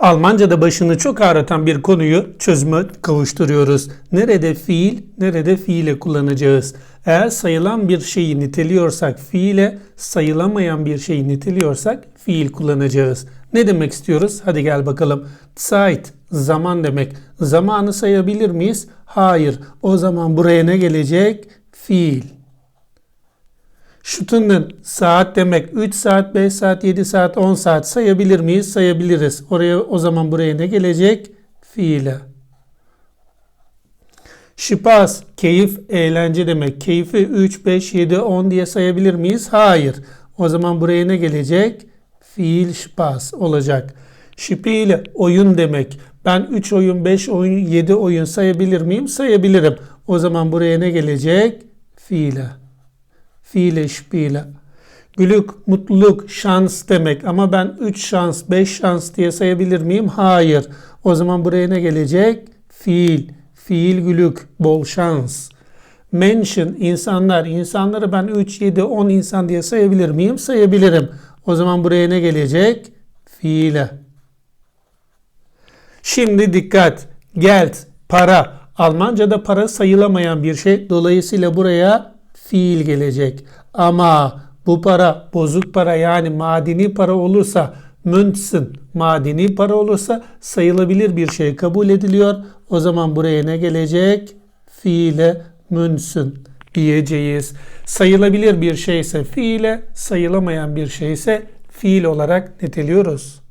Almanca'da başını çok ağrıtan bir konuyu çözüme kavuşturuyoruz. Nerede fiil, nerede fiile kullanacağız? Eğer sayılan bir şeyi niteliyorsak fiile, sayılamayan bir şeyi niteliyorsak fiil kullanacağız. Ne demek istiyoruz? Hadi gel bakalım. Zeit, zaman demek. Zamanı sayabilir miyiz? Hayır. O zaman buraya ne gelecek? Fiil. Stunden saat demek 3 saat, 5 saat, 7 saat, 10 saat sayabilir miyiz? Sayabiliriz. Oraya o zaman buraya ne gelecek? Fiile. Spaß, keyif, eğlence demek. Keyfi 3, 5, 7, 10 diye sayabilir miyiz? Hayır. O zaman buraya ne gelecek? Fiil Spaß olacak. Spiele, oyun demek. Ben 3 oyun, 5 oyun, 7 oyun sayabilir miyim? Sayabilirim. O zaman buraya ne gelecek? Fiile. Fiile spiele. Glück, mutluluk, şans demek. Ama ben 3 şans, 5 şans diye sayabilir miyim? Hayır. O zaman buraya ne gelecek? Fiil. Fiil glück, bol şans. Menschen, insanlar. İnsanları ben 3, 7, 10 insan diye sayabilir miyim? Sayabilirim. O zaman buraya ne gelecek? Fiile. Şimdi dikkat. Geld, para. Almanca'da para sayılamayan bir şey. Dolayısıyla buraya fiil gelecek. Ama bu para bozuk para yani madeni para olursa Münzen madeni para olursa sayılabilir bir şey kabul ediliyor. O zaman buraya ne gelecek? Fiile Münzen diyeceğiz. Sayılabilir bir şeyse fiile, sayılamayan bir şeyse fiil olarak niteliyoruz.